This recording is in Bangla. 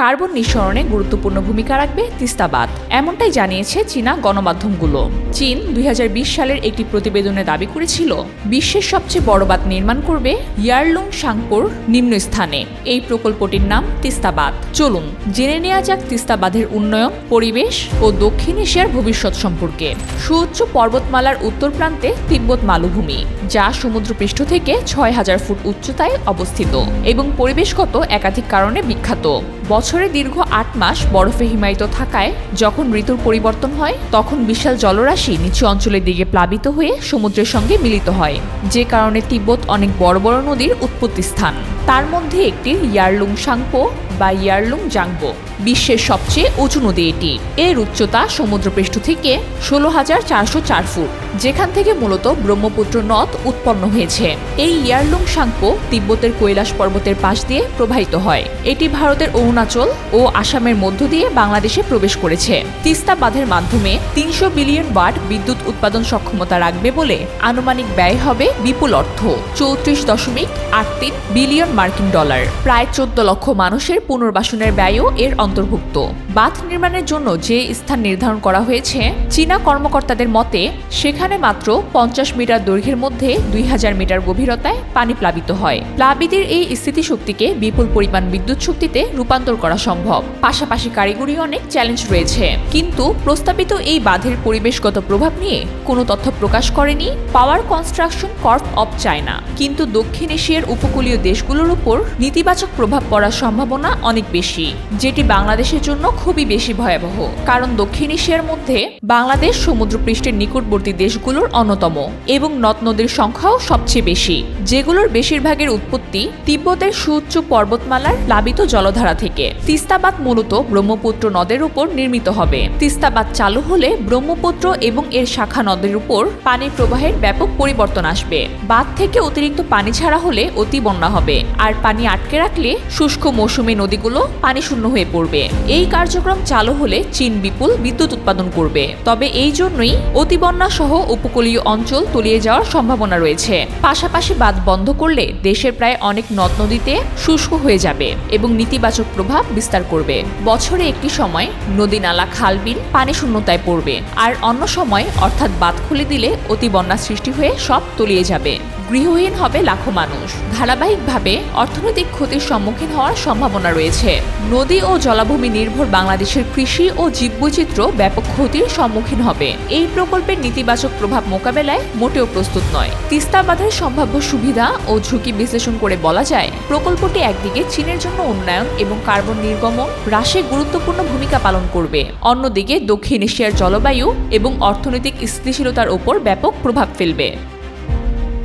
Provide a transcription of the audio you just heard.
কার্বন নিঃসরণে গুরুত্বপূর্ণ ভূমিকা রাখবে তিস্তা বাঁধ। এমনটাই জানিয়েছে চীনা গণমাধ্যমগুলো। চীন দুই হাজার বিশ সালের একটি প্রতিবেদনে দাবি করেছিল, বিশ্বের সবচেয়ে বড় বাঁধ নির্মাণ করবে ইয়ারলুং সাংপোর নিম্নস্থানে। এই প্রকল্পটির নাম তিস্তা বাঁধ। চলুন, জেনে নেওয়া যাক তিস্তা বাঁধের উন্নয়ন, পরিবেশ ও দক্ষিণ এশিয়ার ভবিষ্যৎ সম্পর্কে। সুউচ্চ পর্বতমালার উত্তর প্রান্তে তিব্বত মালভূমি, যা সমুদ্রপৃষ্ঠ থেকে ছয় হাজার ফুট উচ্চতায় অবস্থিত এবং পরিবেশগত একাধিক কারণে বিখ্যাত। বছরে দীর্ঘ আট মাস বরফে হিমায়িত থাকায় যখন ঋতুর পরিবর্তন হয়, তখন বিশাল জলরাশি নিচু অঞ্চলের দিকে প্লাবিত হয়ে সমুদ্রের সঙ্গে মিলিত হয়, যে কারণে তিব্বত অনেক বড় বড় নদীর উৎপত্তি স্থান তার মধ্যে একটি ইয়ারলুং সাংপো বা ইয়ারলুং জাংবো, বিশ্বের সবচেয়ে উঁচু নদী এটি। এর উচ্চতা সমুদ্রপৃষ্ঠ থেকে ষোলো হাজার চারশো চার ফুট, যেখান থেকে মূলত ব্রহ্মপুত্র নদ উৎপন্ন হয়েছে। এই ইয়ারলুং সাংপো তিব্বতের কৈলাস পর্বতের পাশ দিয়ে প্রবাহিত হয়। এটি ভারতের অরুণাচল ও আসামের মধ্য দিয়ে বাংলাদেশে প্রবেশ করেছে। তিস্তা বাঁধের মাধ্যমে তিনশো বিলিয়ন ওয়াট বিদ্যুৎ উৎপাদন সক্ষমতা রাখবে বলে আনুমানিক ব্যয় হবে বিপুল অর্থ, চৌত্রিশ দশমিক আট তিন বিলিয়ন মার্কিন ডলার। প্রায় চোদ্দ লক্ষ মানুষের পুনর্বাসনের ব্যয়ও এর অন্তর্ভুক্ত। বাঁধ নির্মাণের জন্য যে স্থান নির্ধারণ করা হয়েছে, চীনা কর্মকর্তাদের মতে, সেখানে মাত্র পঞ্চাশ মিটার দৈর্ঘ্যের মধ্যে দুই হাজার মিটার গভীরতায় পানি প্লাবিত হয়। প্লাবিতের এই স্থিতিশক্তিকে বিপুল পরিমাণ বিদ্যুৎ শক্তিতে রূপান্তর করা সম্ভব। পাশাপাশি কারিগরি অনেক চ্যালেঞ্জ রয়েছে। কিন্তু প্রস্তাবিত এই বাঁধের পরিবেশগত প্রভাব নিয়ে কোনো তথ্য প্রকাশ করেনি power construction corp of China. কিন্তু দক্ষিণ এশিয়ার উপকূলীয় দেশগুলোর উপর নেতিবাচক প্রভাব পড়ার সম্ভাবনা অনেক বেশি, যেটি বাংলাদেশের জন্য খুবই বেশি ভয়াবহ। কারণ দক্ষিণ এশিয়ার মধ্যে বাংলাদেশ সমুদ্রপৃষ্ঠের নিকটবর্তী দেশগুলোর অন্যতম এবং নদ নদীর সংখ্যাও সবচেয়ে বেশি, যেগুলোর বেশিরভাগের উৎপত্তি তিব্বতের সুউচ্চ পর্বতমালার প্লাবিত জলধারা থেকে। তিস্তাবাদ মূলত ব্রহ্মপুত্র নদের উপর নির্মিত হবে। তিস্তাবাদ চালু হলে ব্রহ্মপুত্র এবং এর শাখা নদের উপর পানির প্রবাহের ব্যাপক পরিবর্তন আসবে। বাঁধ থেকে অতিরিক্ত পানি ছাড়া হলে অতি বন্যা হবে। আর পানি আটকে রাখলে শুষ্ক মৌসুমী নদীগুলো পানি শূন্য হয়ে পড়বে। এই কার্যক্রম চালু হলে চীন বিপুল বিদ্যুৎ উৎপাদন করবে। তবে এই জন্যই অতিবন্যা সহ উপকূলীয় অঞ্চল তলিয়ে যাওয়ার সম্ভাবনা রয়েছে। পাশাপাশি বাঁধ বন্ধ করলে দেশের প্রায় অনেক নদ নদীতে শুষ্ক হয়ে যাবে এবং নেতিবাচক প্রভাব বিস্তার করবে। বছরে একটি সময় নদী নালা খাল বিল পানি শূন্যতায় পড়বে। আর অন্য সময় অর্থাৎ বাঁধ খুলে দিলে অতি বন্যা সৃষ্টি হয়ে সব তলিয়ে যাবে। গৃহহীন হবে লাখো মানুষ। ধারাবাহিকভাবে অর্থনৈতিক ক্ষতির সম্মুখীন হওয়ার সম্ভাবনা রয়েছে। নদী ও জলাভূমি নির্ভর বাংলাদেশের কৃষি ও জীববৈচিত্র্য ব্যাপক ক্ষতির সম্মুখীন হবে। এই প্রকল্পের নেতিবাচক প্রভাব মোকাবেলায় মোটেও প্রস্তুত নয়। তিস্তা বাঁধের সম্ভাব্য সুবিধা ও ঝুঁকি বিশ্লেষণ করে বলা যায়, প্রকল্পটি একদিকে চীনের জন্য উন্নয়ন এবং কার্বন নির্গমন হ্রাসে গুরুত্বপূর্ণ ভূমিকা পালন করবে। অন্যদিকে দক্ষিণ এশিয়ার জলবায়ু এবং অর্থনৈতিক স্থিতিশীলতার ওপর ব্যাপক প্রভাব ফেলবে।